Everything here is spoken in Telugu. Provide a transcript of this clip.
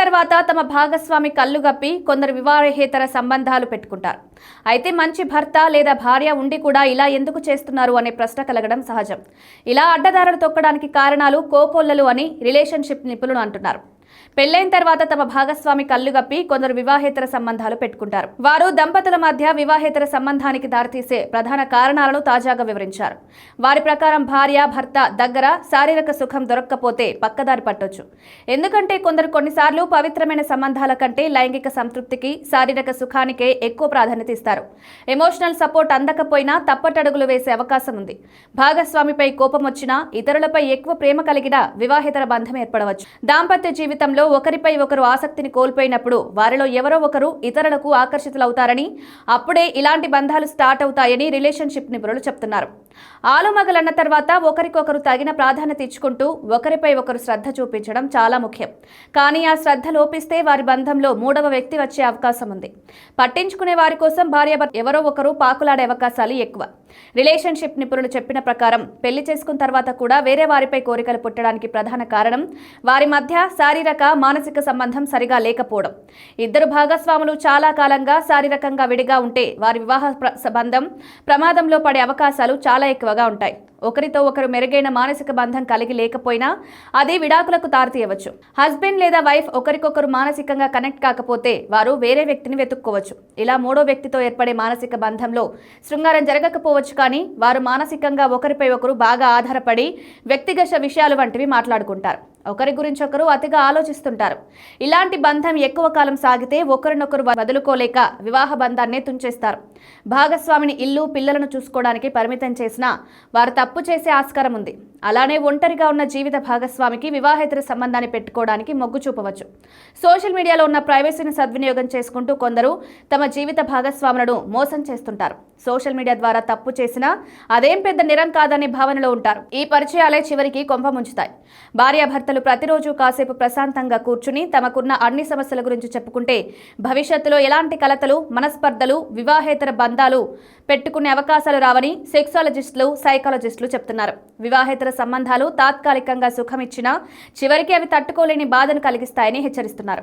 తర్వాత తమ భాగస్వామి కళ్ళు గప్పి కొందరు వివాహేతర సంబంధాలు పెట్టుకుంటారు. అయితే మంచి భర్త లేదా భార్య ఉండి కూడా ఇలా ఎందుకు చేస్తున్నారు అనే ప్రశ్న కలగడం సహజం. ఇలా అడ్డదారులు తొక్కడానికి కారణాలు కోకొల్లలు అని రిలేషన్షిప్ నిపుణులు అంటున్నారు. పెళ్ళైన తర్వాత తమ భాగస్వామి కళ్ళుగప్పి కొందరు వివాహేతర సంబంధాలు పెట్టుకుంటారు. వారు దంపతుల మధ్య వివాహేతర సంబంధానికి దారితీసే ప్రధాన కారణాలను తాజాగా వివరించారు. వారి ప్రకారం భార్య భర్త దగ్గర శారీరక సుఖం దొరక్కపోతే పక్కదారి పట్టొచ్చు. ఎందుకంటే కొందరు కొన్నిసార్లు పవిత్రమైన సంబంధాల కంటే లైంగిక సంతృప్తికి శారీరక సుఖానికే ఎక్కువ ప్రాధాన్యత ఇస్తారు. ఎమోషనల్ సపోర్ట్ అందకపోయినా తప్పటడుగులు వేసే అవకాశం ఉంది. భాగస్వామిపై కోపం వచ్చినా ఇతరులపై ఎక్కువ ప్రేమ కలిగిన వివాహేతర బంధం ఏర్పడవచ్చు. దాంపత్య జీవితంలో ఒకరిపై ఒకరు ఆసక్తిని కోల్పోయినప్పుడు వారిలో ఎవరో ఒకరు ఇతరులకు ఆకర్షితులవుతారని అప్పుడే ఇలాంటి బంధాలు స్టార్ట్ అవుతాయని రిలేషన్షిప్ నిపుణులు చెప్తున్నారు. ఆలుమగలన్న తర్వాత ఒకరికొకరు తగిన ప్రాధాన్యత ఇచ్చుకుంటూ ఒకరిపై ఒకరు శ్రద్ధ చూపించడం చాలా ముఖ్యం. కానీ ఆ శ్రద్ధ లోపిస్తే వారి బంధంలో మూడవ వ్యక్తి వచ్చే అవకాశం ఉంది. పట్టించుకునే వారి కోసం భార్య ఎవరో ఒకరు పాకులాడే అవకాశాలు ఎక్కువ. రిలేషన్షిప్ నిపుణులు చెప్పిన ప్రకారం పెళ్ళి చేసుకున్న తర్వాత కూడా వేరే వారిపై కోరికలు పుట్టడానికి ప్రధాన కారణం వారి మధ్య శారీరక మానసిక సంబంధం సరిగా లేకపోవడం. ఇద్దరు భాగస్వాములు చాలా కాలంగా శారీరకంగా విడిగా ఉంటే వారి వివాహ సంబంధం బంధం ప్రమాదంలో పడే అవకాశాలు చాలా ఎక్కువగా ఉంటాయి. ఒకరితో ఒకరు మెరుగైన మానసిక బంధం కలిగి లేకపోయినా అది విడాకులకు తారతీయవచ్చు హస్బెండ్ లేదా వైఫ్ ఒకరికొకరు మానసికంగా కనెక్ట్ కాకపోతే వారు వేరే వ్యక్తిని వెతుక్కోవచ్చు. ఇలా మూడో వ్యక్తితో ఏర్పడే మానసిక బంధంలో శృంగారం జరగకపోవచ్చు కానీ వారు మానసికంగా ఒకరిపై ఒకరు బాగా ఆధారపడి వ్యక్తిగత విషయాలు వంటివి మాట్లాడుకుంటారు. ఒకరి గురించి ఒకరు అతిగా ఆలోచిస్తుంటారు. ఇలాంటి బంధం ఎక్కువ కాలం సాగితే ఒకరినొకరు వదులుకోలేక వివాహ బంధాన్నే తుంచేస్తారు. భాగస్వామిని ఇల్లు పిల్లలను చూసుకోవడానికి పరిమితం చేసినా వారు తప్పు చేసే ఆస్కారం ఉంది. అలానే ఒంటరిగా ఉన్న జీవిత భాగస్వామికి వివాహేతర సంబంధాన్ని పెట్టుకోవడానికి మొగ్గు చూపవచ్చు. సోషల్ మీడియాలో ఉన్న ప్రైవసీని సద్వినియోగం చేసుకుంటూ కొందరు తమ జీవిత భాగస్వాములను మోసం చేస్తుంటారు. సోషల్ మీడియా ద్వారా తప్పు చేసినా అదేం పెద్ద నిరం కాదనే భావనలో ఉంటారు. ఈ పరిచయాలే చివరికి కొంప ముంచుతాయి. భార్యాభర్తలు ప్రతిరోజు కాసేపు ప్రశాంతంగా కూర్చుని తమకున్న అన్ని సమస్యల గురించి చెప్పుకుంటే భవిష్యత్తులో ఎలాంటి కలతలు మనస్పర్ధలు వివాహేతర బంధాలు పెట్టుకునే అవకాశాలు రావని సెక్సాలజిస్టులు సైకాలజిస్టులు చెప్తున్నారు. వివాహేతర సంబంధాలు తాత్కాలికంగా సుఖమిచ్చినా చివరికి అవి తట్టుకోలేని బాధను కలిగిస్తాయని హెచ్చరిస్తున్నారు.